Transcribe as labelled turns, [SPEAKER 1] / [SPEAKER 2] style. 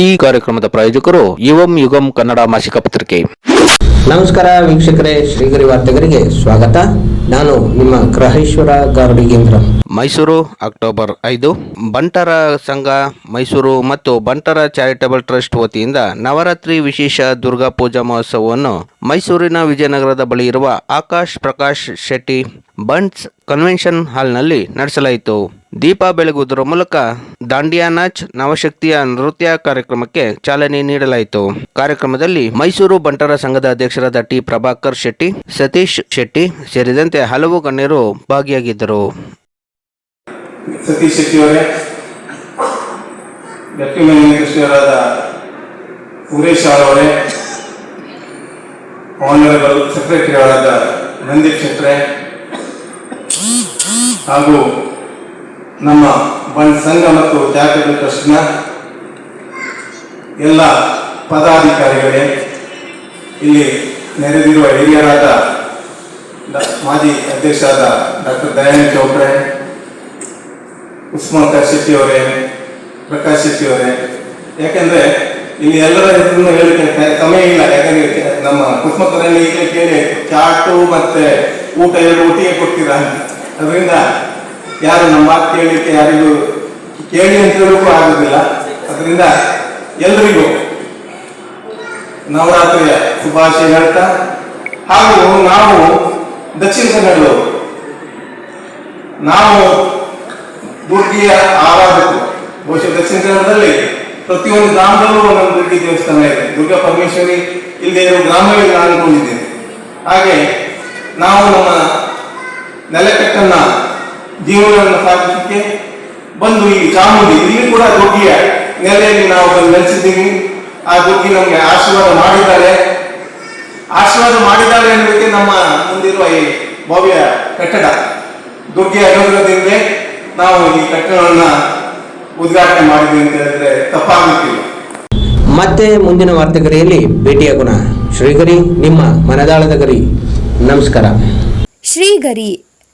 [SPEAKER 1] ಈ ಕಾರ್ಯಕ್ರಮದ ಪ್ರಾಯೋಜಕರು ಯುವಂ ಯುಗಂ ಕನ್ನಡ ಮಾಸಿಕ ಪತ್ರಿಕೆ.
[SPEAKER 2] ನಮಸ್ಕಾರ ವೀಕ್ಷಕರೇ ಶ್ರೀಗರಿ ವಾರ್ತೆಗರಿಗೆ ಸ್ವಾಗತ. ನಾನು ನಿಮ್ಮ ಗ್ರಹೇಶ್ವರ ಗಾರ್ಡಿಗೇಂದ್ರ
[SPEAKER 1] ಮೈಸೂರು ಅಕ್ಟೋಬರ್ ಐದು. ಬಂಟರ ಸಂಘ ಮೈಸೂರು ಮತ್ತು ಬಂಟರ ಚಾರಿಟಬಲ್ ಟ್ರಸ್ಟ್ ವತಿಯಿಂದ ನವರಾತ್ರಿ ವಿಶೇಷ ದುರ್ಗಾ ಪೂಜಾ ಮಹೋತ್ಸವವನ್ನು ಮೈಸೂರಿನ ವಿಜಯನಗರದ ಬಳಿ ಇರುವ ಆಕಾಶ್ ಪ್ರಕಾಶ್ ಶೆಟ್ಟಿ ಬಂಟ್ಸ್ ಕನ್ವೆನ್ಷನ್ ಹಾಲ್ನಲ್ಲಿ ನಡೆಸಲಾಯಿತು. ದೀಪ ಬೆಳಗುವುದರ ಮೂಲಕ ದಾಂಡಿಯಾ ನಾಚ್ ನವಶಕ್ತಿಯ ನೃತ್ಯ ಕಾರ್ಯಕ್ರಮಕ್ಕೆ ಚಾಲನೆ ನೀಡಲಾಯಿತು. ಕಾರ್ಯಕ್ರಮದಲ್ಲಿ ಮೈಸೂರು ಬಂಟರ ಸಂಘದ ಅಧ್ಯಕ್ಷರಾದ ಟಿ. ಪ್ರಭಾಕರ್ ಶೆಟ್ಟಿ, ಸತೀಶ್ ಶೆಟ್ಟಿ ಸೇರಿದಂತೆ ಹಲವು ಗಣ್ಯರು ಭಾಗಿಯಾಗಿದ್ದರು.
[SPEAKER 3] ಸತೀಶ್ ಶೆಟ್ಟಿ ಅವರೇ ಲೆಫ್ಟಿನೆಂಟ್ ಕೃಷ್ಣರಾದ ಸುರೇಶ್ ಅವರೇ ಆನರಬಲ್ ಸೆಕ್ರೆಟರಿಗಳಾದ ನಂದೀಪ್ ಶೆಟ್ರೆ ಹಾಗೂ ನಮ್ಮ ಬಂಡ್ ಸಂಘ ಮತ್ತು ಚಾರಿಟಬಲ್ ಟ್ರಸ್ಟ್ನ ಎಲ್ಲ ಪದಾಧಿಕಾರಿಗಳೇ, ಇಲ್ಲಿ ನೆರೆದಿರುವ ಹಿರಿಯರಾದ ಮಾಜಿ ಅಧ್ಯಕ್ಷರಾದ ಡಾಕ್ಟರ್ ದಯಾನಂದ ಚೌಪ್ರೆ, ಉಸ್ಮಾನ್ ಖಾನ್ ಶೆಟ್ಟಿ ಅವರೇ, ಪ್ರಕಾಶ್ ಶೆಟ್ಟಿ ಅವರೇ. ಯಾಕಂದ್ರೆ ಇಲ್ಲಿ ಎಲ್ಲರ ಹೆಸರನ್ನು ಹೇಳಿಕೆ ಸಮಯ ಇಲ್ಲ. ಯಾಕಂದ್ರೆ ನಮ್ಮ ಕುಸ್ಮತ್ತರಲ್ಲಿ ಈಗಲೇ ಕೇಳಿ, ಚಾಟು ಮತ್ತೆ ಊಟ ಎರಡು ಒಟ್ಟಿಗೆ ಕೊಡ್ತೀರಾ ಅದರಿಂದ ಯಾರು ನಮ್ಮ ಮಾತು ಕೇಳಲಿಕ್ಕೆ ಯಾರಿಗೂ ಕೇಳಿ ಅಂತ ಹೇಳೋಕ್ಕೂ ಆಗುದಿಲ್ಲ. ಅದರಿಂದ ಎಲ್ರಿಗೂ ನವರಾತ್ರಿಯ ಶುಭಾಶಯ ಹೇಳ್ತಾ, ಹಾಗೂ ನಾವು ದಕ್ಷಿಣ ಕನ್ನಡದವರು, ನಾವು ದುರ್ಗಿಯ ಆರಾಧಕರು. ಬಹುಶಃ ದಕ್ಷಿಣ ಕನ್ನಡದಲ್ಲಿ ಪ್ರತಿಯೊಂದು ಗ್ರಾಮದಲ್ಲೂ ಒಂದೊಂದು ದುರ್ಗಿ ದೇವಸ್ಥಾನ ಇದೆ. ದುರ್ಗಾ ಪರಮೇಶ್ವರಿ ಇಲ್ಲದೆ ಇರೋ ಗ್ರಾಮಗಳಿಗೆ ನಾನು ಅನ್ಕೊಂಡಿದ್ದೇನೆ ಹಾಗೆ ನಾವು ನಮ್ಮ ನೆಲೆಕಟ್ಟನ್ನ ಜೀವನವನ್ನು ಸಾಧಿಸಲಿಕ್ಕೆ ಬಂದು ಈ ಚಾಮುಂಡಿ ಇಲ್ಲಿ ಕೂಡ ದೊಡ್ಡಿಯ ನೆಲೆಯಲ್ಲಿ ನಾವು ಬಂದು ನೆಲೆಸಿದ್ದೀವಿ. ಆ ದೊಡ್ಡಿ ನಮಗೆ ಆಶೀರ್ವಾದ ಮಾಡಿದ್ದಾರೆ ಆಶೀರ್ವಾದ ಮಾಡಿದ್ದಾರೆ ಅನ್ನೋದಕ್ಕೆ ನಮ್ಮ ಮುಂದಿರುವ ಈ ಭವ್ಯ ಕಟ್ಟಡ ದುರ್ಗೆ ಅನುಗ್ರಹದಿಂದ ನಾವು ಈ ಕಟ್ಟಡವನ್ನ ಉದ್ಘಾಟನೆ ಮಾಡಿದ್ವಿ ಅಂತ ಹೇಳಿದ್ರೆ ತಪ್ಪಾಗುತ್ತಿಲ್ಲ.
[SPEAKER 2] ಮತ್ತೆ ಮುಂದಿನ ವಾರ್ತೆಗರಿಯಲ್ಲಿ ಭೇಟಿಯಾಗೋಣ. ಶ್ರೀಗರಿ ನಿಮ್ಮ ಮನದಾಳದ ಗರಿ. ನಮಸ್ಕಾರ.
[SPEAKER 4] ಶ್ರೀಗರಿ